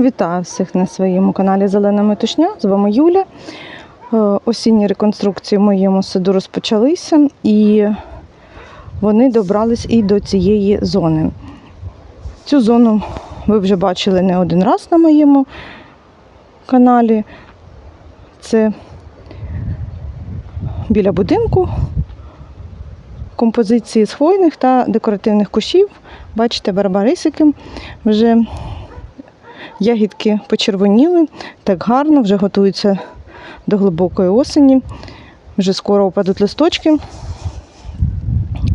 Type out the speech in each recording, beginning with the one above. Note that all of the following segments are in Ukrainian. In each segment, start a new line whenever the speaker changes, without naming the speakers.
Вітаю всіх на своєму каналі Зелена Метушня. З вами Юля. Е, Осінні реконструкції в моєму саду розпочалися і вони добрались і до цієї зони. Цю зону ви вже бачили не один раз на моєму каналі. Це біля будинку композиції з хвойних та декоративних кущів. Бачите, барбарисики вже Ягідки почервоніли, так гарно, вже готуються до глибокої осені. Вже скоро опадуть листочки.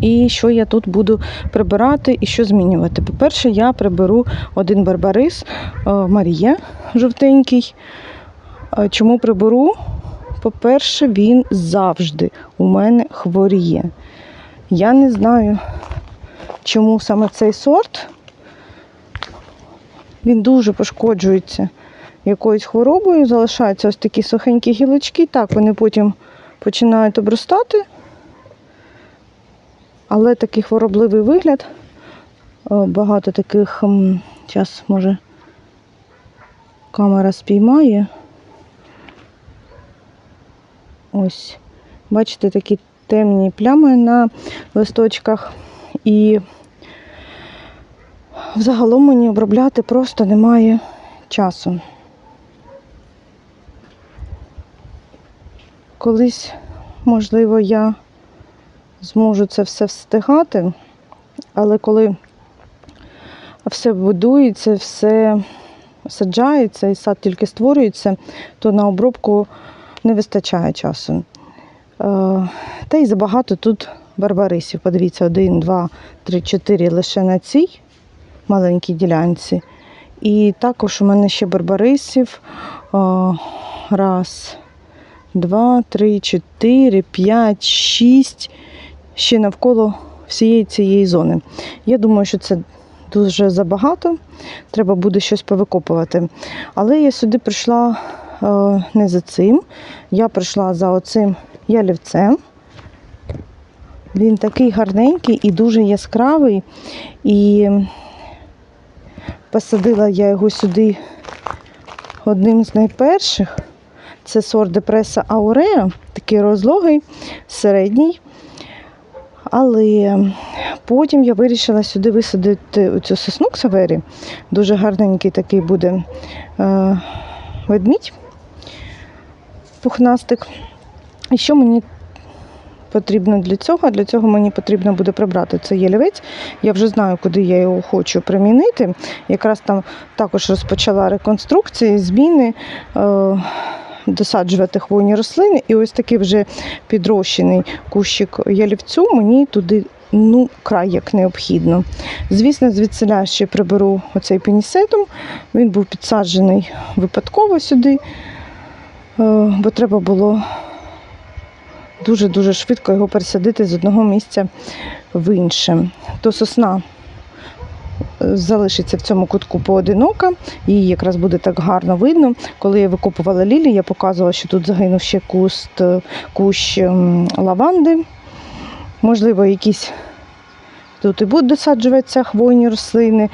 І що я тут буду прибирати і що змінювати? По-перше, я приберу один барбарис е, Марія жовтенький. Е, Чому приберу? По-перше, він завжди у мене хворіє. Я не знаю, чому саме цей сорт. Він дуже пошкоджується якоюсь хворобою, залишаються ось такі сухенькі гілочки. Так, вони потім починають обростати. Але такий хворобливий вигляд. Багато таких, зараз, може, камера спіймає. Ось, бачите, такі темні плями на листочках. І Взагалом мені обробляти просто немає часу. Колись, можливо, я зможу це все встигати, але коли все будується, все саджається і сад тільки створюється, то на обробку не вистачає часу. Е, Та й забагато тут барбарисів. Подивіться, один, два, три, чотири лише на цій маленькій ділянці. І також у мене ще барбарисів. Раз, два, три, чотири, п'ять, шість. Ще навколо всієї цієї зони. Я думаю, що це дуже забагато. Треба буде щось повикопувати. Але я сюди прийшла не за цим. Я прийшла за оцим ялівцем. Він такий гарненький і дуже яскравий. І Посадила я його сюди одним з найперших. Це сорт Депреса Ауреа, такий розлогий, середній. Але потім я вирішила сюди висадити цю сосну ксавері. Дуже гарненький такий буде е, ведмідь, пухнастик. І що мені потрібно для цього. Для цього мені потрібно буде прибрати цей ялівець. Я вже знаю, куди я його хочу примінити. Якраз там також розпочала реконструкції, зміни. Е Досаджувати хвойні рослини, і ось такий вже підрощений кущик ялівцю мені туди ну, край як необхідно. Звісно, звідсиля ще приберу оцей пенісетум. Він був підсаджений випадково сюди, е, бо треба було дуже-дуже швидко його пересадити з одного місця в інше. То сосна е, залишиться в цьому кутку поодинока, її якраз буде так гарно видно. Коли я викопувала лілі, я показувала, що тут загинув ще куст, е, кущ лаванди. Можливо, якісь тут і будуть досаджуватися хвойні рослини. Е,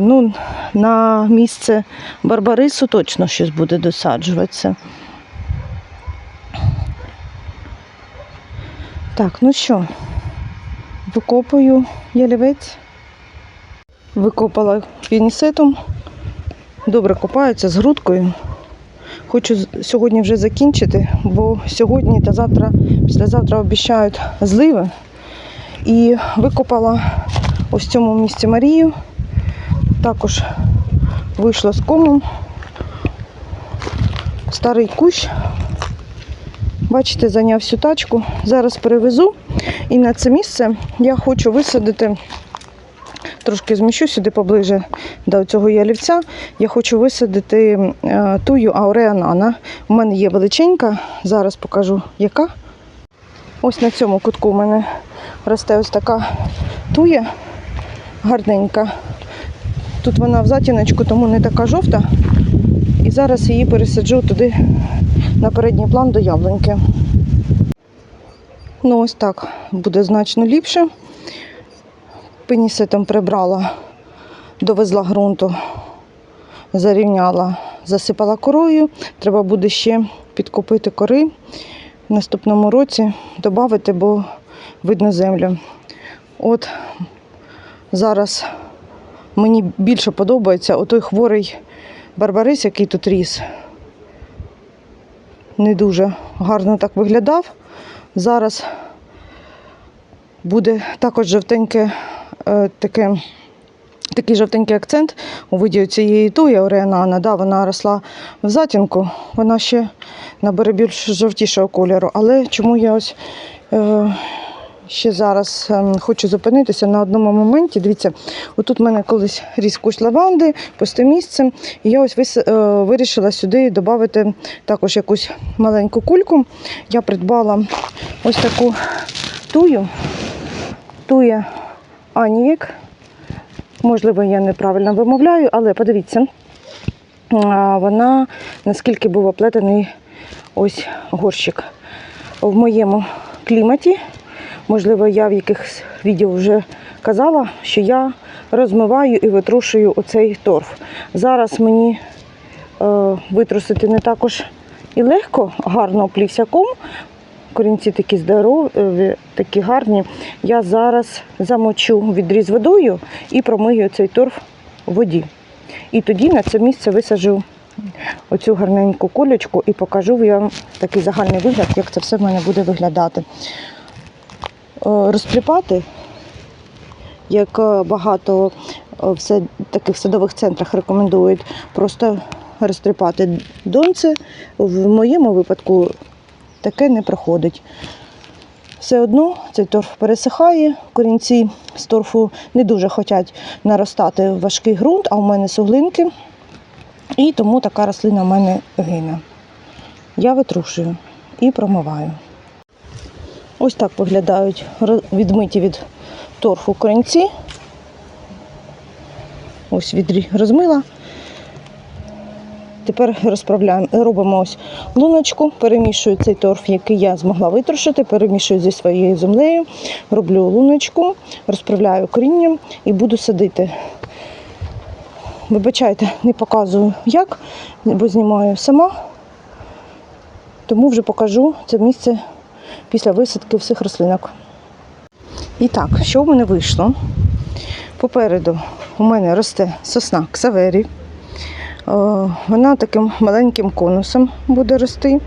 Ну, На місце барбарису точно щось буде досаджуватися. Так, ну що, викопую ялівець, викопала пінісетом, добре копаються з грудкою. Хочу сьогодні вже закінчити, бо сьогодні та завтра, післязавтра обіцяють зливи. І викопала ось цьому місці Марію. Також вийшла з комом. Старий кущ Бачите, зайняв всю тачку. Зараз перевезу. І на це місце я хочу висадити, трошки зміщу сюди поближе до цього ялівця. Я хочу висадити е, тую ауреанана. У мене є величенька, зараз покажу яка. Ось на цьому кутку у мене росте ось така туя гарненька. Тут вона в затіночку, тому не така жовта. І зараз її пересаджу туди на передній план до яблуньки. Ну, ось так буде значно ліпше. Пенісетом прибрала, довезла ґрунту зарівняла, засипала корою. Треба буде ще підкупити кори в наступному році, додати, бо видно землю. От зараз мені більше подобається отой хворий барбарис, який тут ріс. Не дуже гарно так виглядав. Зараз буде також жовтеньке е, таке. Такий жовтенький акцент у виді цієї туї Ореанана. Да, вона росла в затінку, вона ще набере більш жовтішого кольору. Але чому я ось е, ще зараз е, хочу зупинитися на одному моменті. Дивіться, отут в мене колись ріс кущ лаванди, пусте місце. І я ось е, вирішила сюди додати також якусь маленьку кульку. Я придбала ось таку тую. Туя Анієк. Можливо, я неправильно вимовляю, але подивіться, вона наскільки був оплетений ось горщик. В моєму кліматі, можливо, я в якихось відео вже казала, що я розмиваю і витрушую оцей торф. Зараз мені е, витрусити не також і легко, гарно оплівсяком. Корінці такі здорові, такі гарні. Я зараз замочу відріз водою і промию цей торф у воді. І тоді на це місце висаджу оцю гарненьку колючку і покажу вам такий загальний вигляд, як це все в мене буде виглядати. Е, Розпліпати, як е, багато е, в таких садових центрах рекомендують, просто розтріпати донце. В моєму випадку таке не проходить. Все одно цей торф пересихає, корінці з торфу не дуже хочуть наростати в важкий ґрунт, а у мене суглинки. І тому така рослина в мене гине. Я витрушую і промиваю. Ось так виглядають відмиті від торфу корінці. Ось відрі розмила. Тепер розправляємо, робимо ось луночку, перемішую цей торф, який я змогла витрушити, перемішую зі своєю землею, роблю луночку, розправляю корінням і буду садити. Вибачайте, не показую як, бо знімаю сама, тому вже покажу це місце після висадки всіх рослинок. І так, що в мене вийшло? Попереду у мене росте сосна ксавері. Е, Вона таким маленьким конусом буде рости,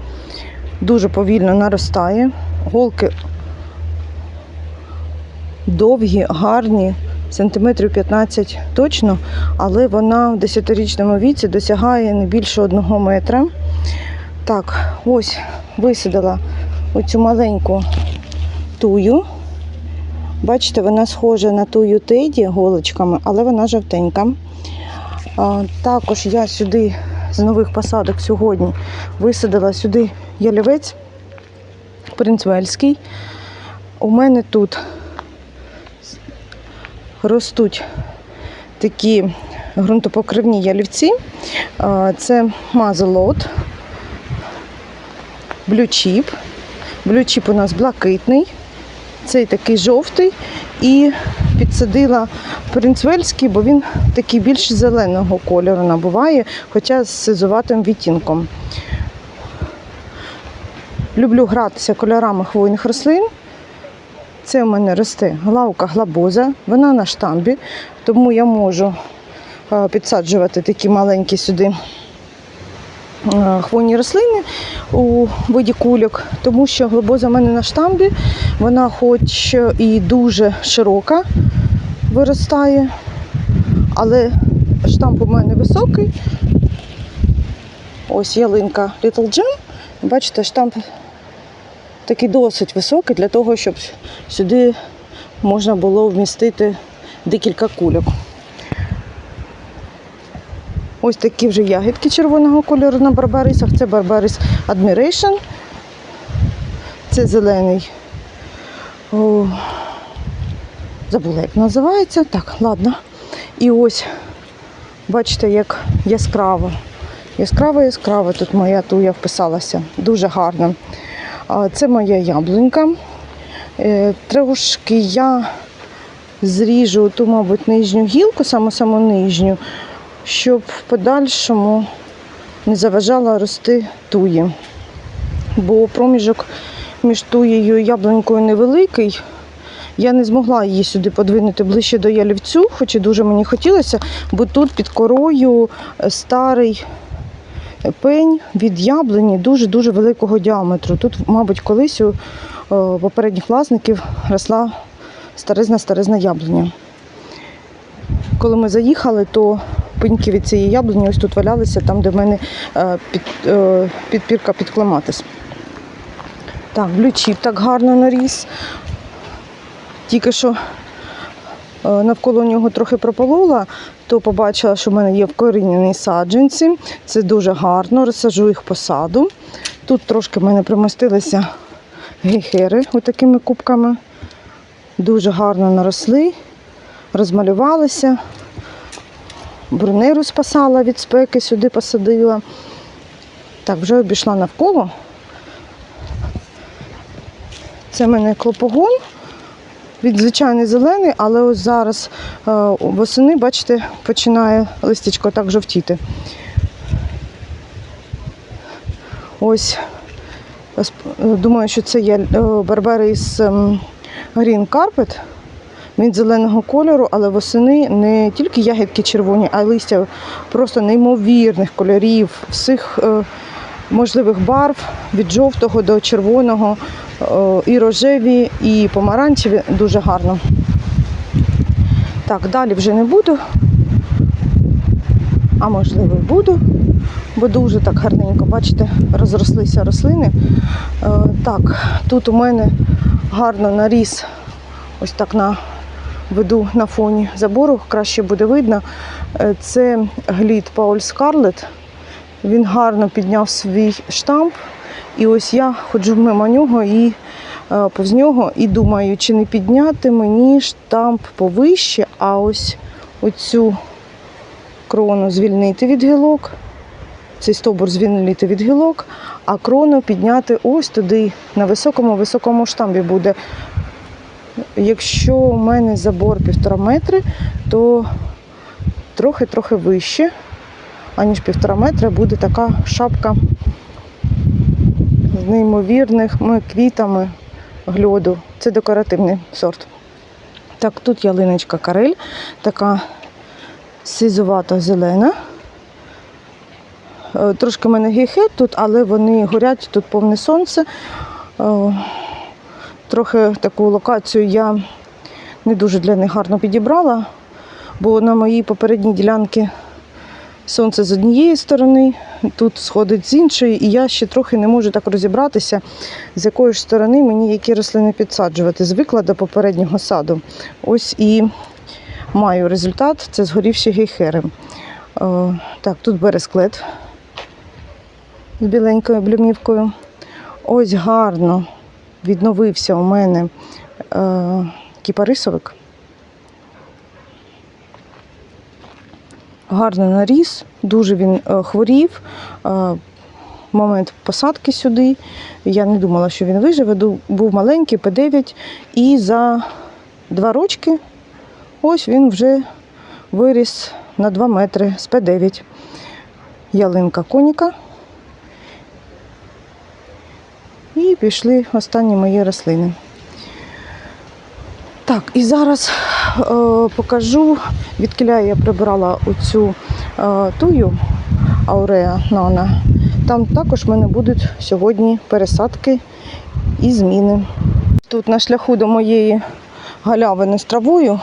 дуже повільно наростає. Голки довгі, гарні, сантиметрів 15 точно, але вона в 10-річному віці досягає не більше одного метра. Так, ось висадила оцю маленьку тую. Бачите, вона схожа на тую теді голочками, але вона жовтенька. Також я сюди з нових посадок сьогодні висадила сюди ялівець принц Вельський. У мене тут ростуть такі ґрунтопокривні ялівці. Це мазелот, блючіп. Блючіп у нас блакитний, цей такий жовтий. І підсадила принцвельський, бо він такий більш зеленого кольору набуває, хоча з сизуватим відтінком. Люблю гратися кольорами хвойних рослин. Це у мене росте главка глабоза, вона на штамбі, тому я можу е, підсаджувати такі маленькі сюди хвойні рослини у виді кульок, тому що глобоза в мене на штамбі, вона хоч і дуже широка виростає, але штамп у мене високий. Ось ялинка Little Gem. Бачите, штамп такий досить високий для того, щоб сюди можна було вмістити декілька кульок. Ось такі вже ягідки червоного кольору на барбарисах. Це барбарис Admiration. Це зелений. О, забула, як називається. Так, ладно. І ось, бачите, як яскраво. Яскраво, яскраво тут моя туя вписалася. Дуже гарно. Це моя яблунька. Е, Трошки я зріжу ту, мабуть, нижню гілку, саму саму нижню. Щоб в подальшому не заважала рости туї. Бо проміжок між туєю і яблунькою невеликий. Я не змогла її сюди подвинути ближче до ялівцю, хоч і дуже мені хотілося, бо тут під корою е, старий пень від яблуні дуже-дуже великого діаметру. Тут, мабуть, колись у е, попередніх власників росла старизна старизна яблуня. Коли ми заїхали, то пеньки від цієї яблуні ось тут валялися, там, де в мене е, під, е, підпірка під клематис. Так, блючіп так гарно наріс. Тільки що е, навколо нього трохи прополола, то побачила, що в мене є вкорінені саджанці. Це дуже гарно, розсаджу їх по саду. Тут трошки в мене примостилися гейхери отакими кубками. Дуже гарно наросли, розмалювалися. Брунеру спасала від спеки, сюди посадила. Так, вже обійшла навколо. Це в мене клопогон. Він звичайний зелений, але ось зараз е, восени, бачите, починає листячко так жовтіти. Ось е, е, думаю, що це є е, барбарис ем, Green Carpet. Він зеленого кольору, але восени не тільки ягідки червоні, а листя просто неймовірних кольорів, всіх е, можливих барв від жовтого до червоного, е, і рожеві, і помаранчеві. Дуже гарно. Так, далі вже не буду. А можливо, буду, бо дуже так гарненько, бачите, розрослися рослини. Е, так, тут у мене гарно наріс ось так на веду на фоні забору, краще буде видно. Е, Це глід Пауль Скарлет. Він гарно підняв свій штамп. І ось я ходжу мимо нього і е, повз нього і думаю, чи не підняти мені штамп повище, а ось оцю крону звільнити від гілок, цей стовбур звільнити від гілок, а крону підняти ось туди, на високому-високому штамбі буде. Якщо у мене забор півтора метри, то трохи-трохи вище, аніж півтора метра, буде така шапка з неймовірними квітами гльоду. Це декоративний сорт. Так, тут ялиночка карель, така сизувато-зелена. Е, Трошки в мене гейхет тут, але вони горять, тут повне сонце. Трохи таку локацію я не дуже для них гарно підібрала, бо на моїй попередній ділянці сонце з однієї сторони, тут сходить з іншої, і я ще трохи не можу так розібратися, з якої ж сторони мені які рослини підсаджувати. Звикла до попереднього саду. Ось і маю результат це згорівші гейхери. Е, Так, тут бересклет з біленькою блюмівкою. Ось гарно відновився у мене е, кіпарисовик. Гарно наріс, дуже він е, хворів. Е, момент посадки сюди. Я не думала, що він виживе. Був маленький, П9, і за два рочки ось він вже виріс на 2 метри з П9. Ялинка коніка. І пішли останні мої рослини. Так, і зараз е, покажу, відкиля я прибирала оцю е, тую Ауреа Нана. Там також в мене будуть сьогодні пересадки і зміни. Тут на шляху до моєї галявини з травою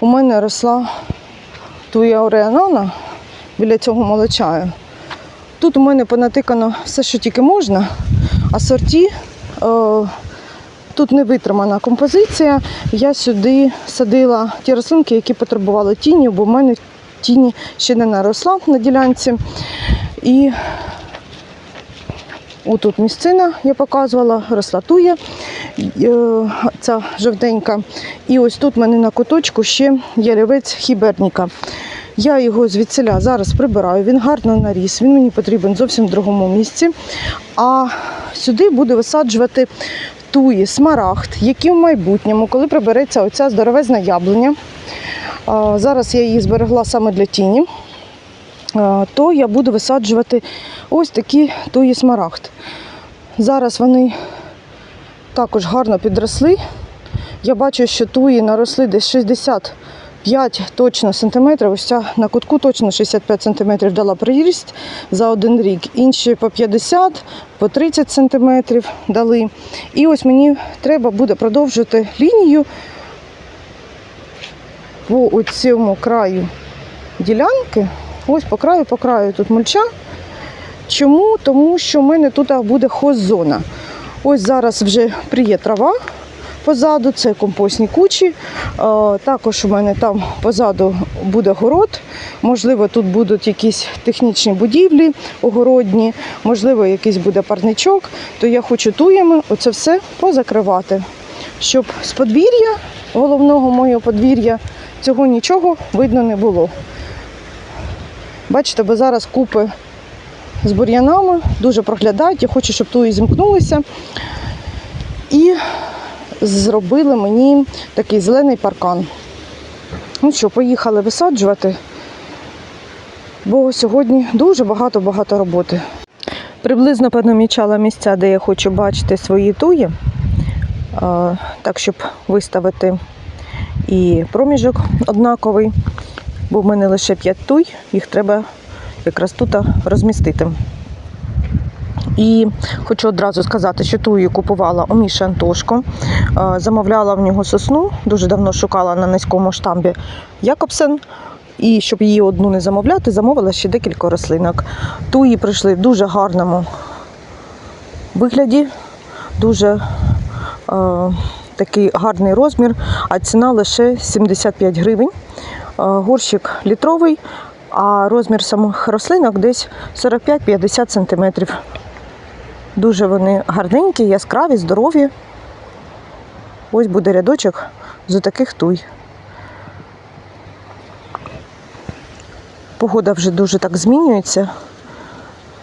у мене росла туя Ауреа Нана біля цього молочаю. Тут у мене понатикано все, що тільки можна, а сорті е, тут не витримана композиція. Я сюди садила ті рослинки, які потребували тіні, бо в мене тіні ще не наросла на ділянці. І отут місцина я показувала, росла туя, е, ця жовтенька. І ось тут в мене на куточку ще ялівець хіберніка. Я його звідсиля зараз прибираю, він гарно наріс, він мені потрібен зовсім в другому місці. А сюди буду висаджувати туї, смарагд, які в майбутньому, коли прибереться оця здоровезна яблуня. Зараз я її зберегла саме для тіні. то я буду висаджувати ось такі туї смарагд. Зараз вони також гарно підросли. Я бачу, що туї наросли десь 65 точно сантиметрів. Ось ця на кутку точно 65 сантиметрів дала приріст за один рік. Інші по 50, по 30 сантиметрів дали. І ось мені треба буде продовжити лінію по цьому краю ділянки. Ось по краю, по краю тут мульча. Чому? Тому що в мене тут буде хоззона. Ось зараз вже приє трава позаду, це компостні кучі. Е, Також у мене там позаду буде город. Можливо, тут будуть якісь технічні будівлі огородні, можливо, якийсь буде парничок. То я хочу туями оце все позакривати, щоб з подвір'я, головного моєго подвір'я, цього нічого видно не було. Бачите, бо зараз купи з бур'янами дуже проглядають. Я хочу, щоб туї зімкнулися. І зробили мені такий зелений паркан. Ну що, поїхали висаджувати, бо сьогодні дуже багато-багато роботи. Приблизно понамічала місця, де я хочу бачити свої туї, так, щоб виставити і проміжок однаковий, бо в мене лише 5 туй, їх треба якраз тут розмістити. І хочу одразу сказати, що тую купувала у Міші Антошко. Е, Замовляла в нього сосну, дуже давно шукала на низькому штамбі Якобсен. І щоб її одну не замовляти, замовила ще декілька рослинок. Туї прийшли в дуже гарному вигляді, дуже е, такий гарний розмір, а ціна лише 75 гривень. Е, горщик літровий, а розмір самих рослинок десь 45-50 сантиметрів. Дуже вони гарненькі, яскраві, здорові. Ось буде рядочок з таких туй. Погода вже дуже так змінюється.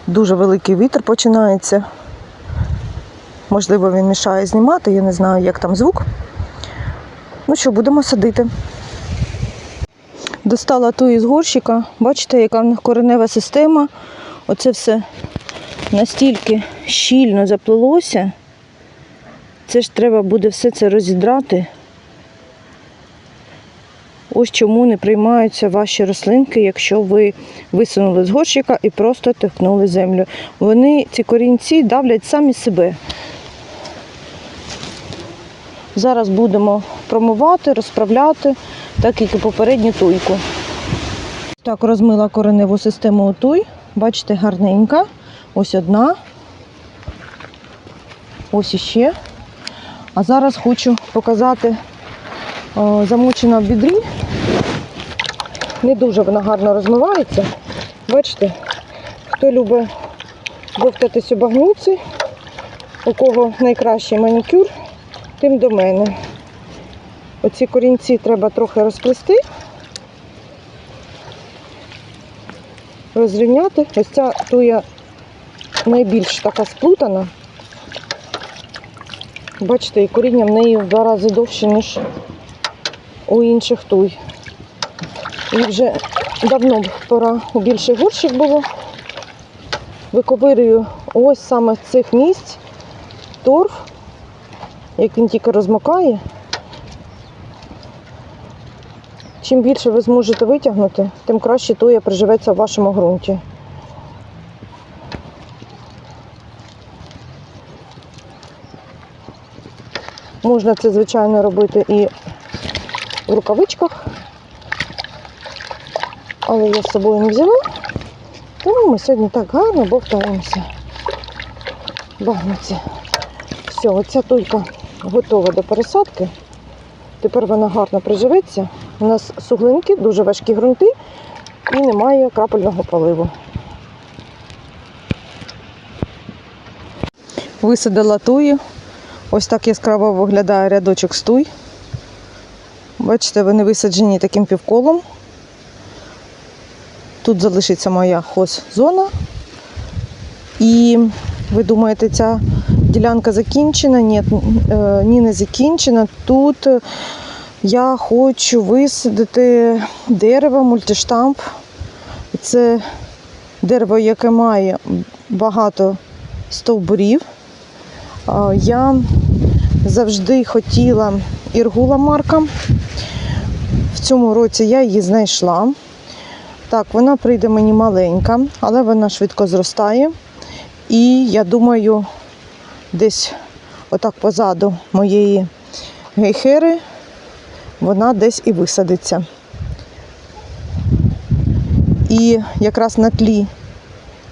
Дуже великий вітер починається. Можливо, він мішає знімати, я не знаю, як там звук. Ну що, будемо садити. Достала ту із горщика. Бачите, яка в них коренева система. Оце все настільки щільно заплелося. Це ж треба буде все це розідрати. Ось чому не приймаються ваші рослинки, якщо ви висунули з горщика і просто тихнули землю. Вони, ці корінці, давлять самі себе. Зараз будемо промивати, розправляти, так як і попередню туйку. Так, розмила кореневу систему отуй. Бачите, гарненька. Ось одна. Ось іще. А зараз хочу показати о, замочена в бідрі. Не дуже вона гарно розмивається. Бачите, хто любить бовтатись у багнюці, у кого найкращий манікюр, тим до мене. Оці корінці треба трохи розплести, розрівняти. Ось ця туя найбільш така сплутана. Бачите, і коріння в неї в два рази довше, ніж у інших туй. І вже давно пора у більший горщик було. Виковирюю ось саме з цих місць торф, як він тільки розмокає. Чим більше ви зможете витягнути, тим краще туя приживеться в вашому ґрунті. Можна це, звичайно, робити і в рукавичках, але я з собою не взяла, тому ми сьогодні так гарно бовтаємося. Багнуться. Все, оця туйка готова до пересадки. Тепер вона гарно приживеться. У нас суглинки, дуже важкі ґрунти і немає крапельного поливу. Висадила тую. Ось так яскраво виглядає рядочок стуй. Бачите, вони висаджені таким півколом. Тут залишиться моя хоззона. І ви думаєте, ця ділянка закінчена? Ні, е, ні, не закінчена. Тут я хочу висадити дерево, мультиштамп. Це дерево, яке має багато стовбурів. Я завжди хотіла іргула марка. В цьому році я її знайшла. Так, вона прийде мені маленька, але вона швидко зростає. І я думаю, десь отак позаду моєї гейхери вона десь і висадиться. І якраз на тлі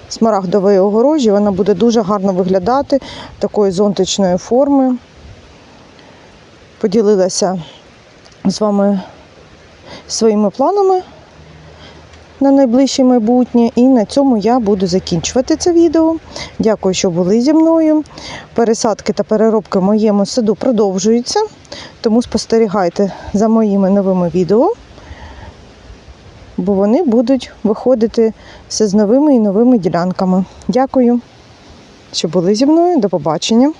смарагдової огорожі вона буде дуже гарно виглядати такої зонтичної форми. Поділилася з вами своїми планами на найближче майбутнє. І на цьому я буду закінчувати це відео. Дякую, що були зі мною. Пересадки та переробки в моєму саду продовжуються, тому спостерігайте за моїми новими відео, бо вони будуть виходити все з новими і новими ділянками. Дякую, що були зі мною. До побачення.